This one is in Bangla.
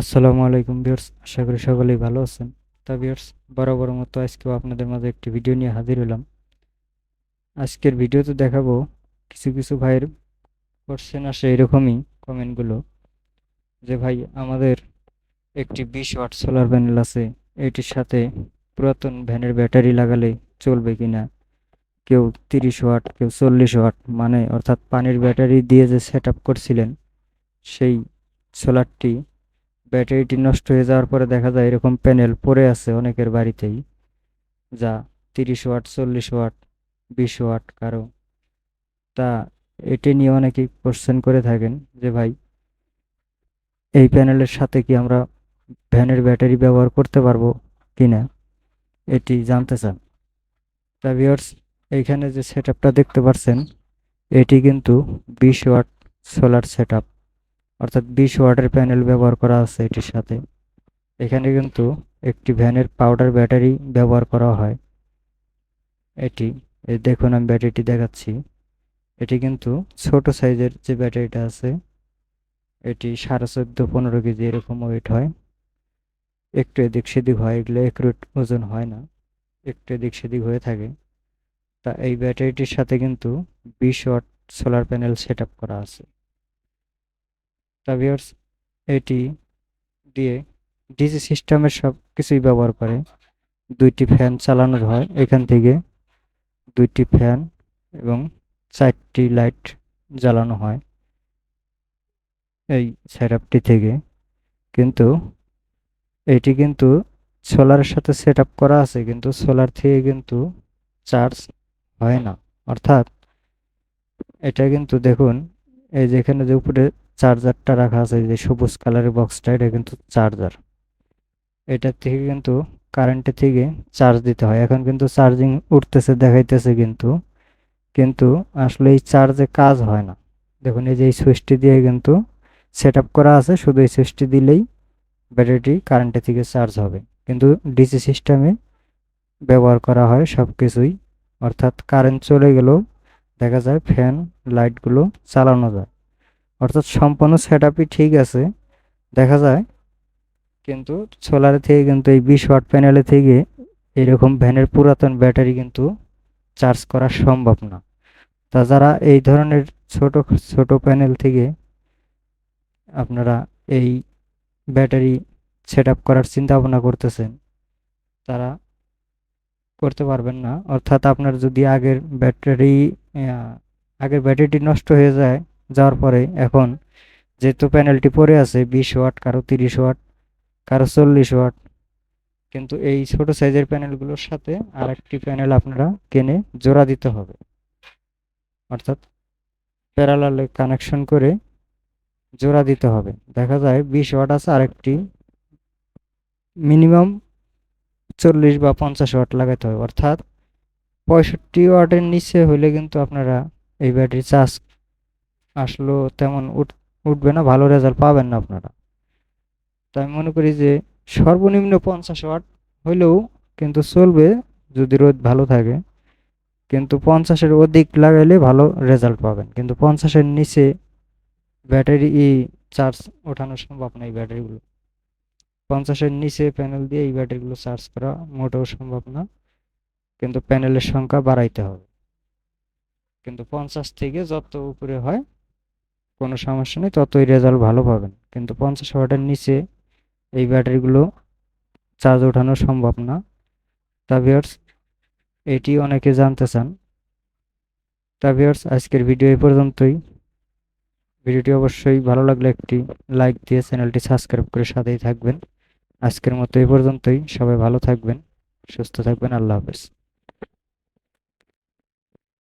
আসসালামু আলাইকুম ভিউয়ার্স, আশা করি সকলেই ভালো আছেন। তা ভিউয়ার্স, বরাবর মতো আজকেও আপনাদের মাঝে একটি ভিডিও নিয়ে হাজির হলাম। আজকের ভিডিওতে দেখাবো কিছু কিছু ভাইয়ের কোশ্চেন আসে এরকমই কমেন্টগুলো যে ভাই, আমাদের একটি বিশ ওয়াট সোলার প্যানেল আছে, এটির সাথে পুরাতন ভ্যানের ব্যাটারি লাগালে চলবে কিনা? কেউ তিরিশ ওয়াট, কেউ চল্লিশ ওয়াট মানে অর্থাৎ পানির ব্যাটারি দিয়ে যে সেট করছিলেন, সেই সোলারটি ব্যাটারিটি নষ্ট হয়ে যাওয়ার পরে দেখা যায় এরকম প্যানেল পড়ে আছে অনেকের বাড়িতেই, যা তিরিশ ওয়াট, চল্লিশ ওয়াট, বিশ ওয়াট কারও। তা এটি নিয়ে অনেকেই কোশ্চেন করে থাকেন যে ভাই, এই প্যানেলের সাথে কি আমরা ভ্যানের ব্যাটারি ব্যবহার করতে পারব কি না এটি জানতে চান। তা ভিউয়ার্স এইখানে যে সেট দেখতে পাচ্ছেন এটি কিন্তু বিশ ওয়াট সোলার সেট অর্থাৎ বিশ ওয়াটের প্যানেল ব্যবহার করা আছে এটির সাথে। এখানে কিন্তু একটি ভ্যানের পাউডার ব্যাটারি ব্যবহার করা হয়। এটি দেখুন আমি ব্যাটারিটি দেখাচ্ছি। এটি কিন্তু ছোট সাইজের যে ব্যাটারিটা আছে, এটি সাড়ে চোদ্দ, পনেরো কেজি এরকম ওয়েট হয়। একটু এদিক সেদিক হয়, এগুলো একুরেট ওজন হয় না। একটু এদিক সেদিক হয়ে থাকে। তা এই ব্যাটারিটির সাথে কিন্তু বিশ ওয়াট সোলার প্যানেল সেট করা আছে। ভিউয়ার্স এটি দিয়ে ডিজি সিস্টেমের সব কিছুই ব্যবহার করে। দুইটি ফ্যান চালানো হয় এখান থেকে। দুইটি ফ্যান এবং চারটি লাইট জ্বালানো হয় এই সেটআপটি থেকে। কিন্তু এটি কিন্তু সোলারের সাথে সেট করা আছে, কিন্তু সোলার থেকে কিন্তু চার্জ হয় না। অর্থাৎ এটা কিন্তু দেখুন, এই যেখানে যে উপরে চার্জারটা রাখা আছে যে সবুজ কালারের বক্সটা এটা কিন্তু চার্জার এটার থেকে কিন্তু কারেন্টের থেকে চার্জ দিতে হয়। এখন কিন্তু চার্জিং উঠতেছে, দেখাইতেছে কিন্তু কিন্তু আসলে এই চার্জে কাজ হয় না। দেখুন, এই যে এই সুইচটি দিয়ে কিন্তু সেট করা আছে, শুধু এই সুইচটি দিলেই ব্যাটারিটি কারেন্টের থেকে চার্জ হবে। কিন্তু ডিসি সিস্টেমে ব্যবহার করা হয় সব কিছুই অর্থাৎ কারেন্ট চলে গেলেও দেখা যায় ফ্যান লাইটগুলো চালানো যায়। অর্থাৎ সম্পূর্ণ সেট ঠিক আছে। দেখা যায়, কিন্তু সোলার থেকে কিন্তু এই বিশ ওয়াট প্যানেলে থেকে এরকম ভ্যানের পুরাতন ব্যাটারি কিন্তু চার্জ করা সম্ভব না। তা যারা এই ধরনের ছোট ছোট প্যানেল থেকে আপনারা এই ব্যাটারি সেট আপ করার ভাবনা করতেছেন, তারা করতে পারবেন না। অর্থাৎ আপনার যদি আগের ব্যাটারি আগের ব্যাটারিটি নষ্ট হয়ে যায় যাওয়ার পরে এখন যেহেতু প্যানেলটি পড়ে আছে বিশ ওয়াট কারও তিরিশ ওয়াট কারও চল্লিশ ওয়াট কিন্তু এই ছোট সাইজের প্যানেলগুলোর সাথে আর একটি প্যানেল আপনারা কিনে জোড়া দিতে হবে। অর্থাৎ প্যারালালে কানেকশন করে জোড়া দিতে হবে। দেখা যায় বিশ ওয়াট আছে আরেকটি মিনিমাম চল্লিশ বা পঞ্চাশ ওয়াট লাগাতে হবে। অর্থাৎ পঁয়ষট্টি ওয়াটের নিচে হলে কিন্তু আপনারা এই ব্যাটারি চার্জ আসলো তেমন উঠবে না, ভালো রেজাল্ট পাবেন না আপনারা। তাই মনে করি যে সর্বনিম্ন পঞ্চাশ ওয়াট হইলেও কিন্তু চলবে যদি রোদ ভালো থাকে। কিন্তু পঞ্চাশের অধিক লাগাইলে ভালো রেজাল্ট পাবেন। কিন্তু পঞ্চাশের নিচে ব্যাটারি চার্জ ওঠানো সম্ভব না এই ব্যাটারিগুলো। পঞ্চাশের নিচে প্যানেল দিয়ে এই ব্যাটারিগুলো চার্জ করা মোটেও সম্ভব না। কিন্তু প্যানেলের সংখ্যা বাড়াইতে হবে। কিন্তু পঞ্চাশ থেকে যত উপরে হয় কোনো সমস্যা নেই, ততই রেজাল্ট ভালো পাবেন। কিন্তু পঞ্চাশ ওয়াটের নিচে এই ব্যাটারিগুলো চার্জ ওঠানো সম্ভব না। তা ভিওর্স এটি অনেকে জানতে চান। তা ভিওর্স আজকের ভিডিও এই পর্যন্তই। ভিডিওটি অবশ্যই ভালো লাগলে একটি লাইক দিয়ে চ্যানেলটি সাবস্ক্রাইব করে সাথেই থাকবেন। আজকের মতো এই পর্যন্তই। সবাই ভালো থাকবেন, সুস্থ থাকবেন। আল্লাহ হাফেজ।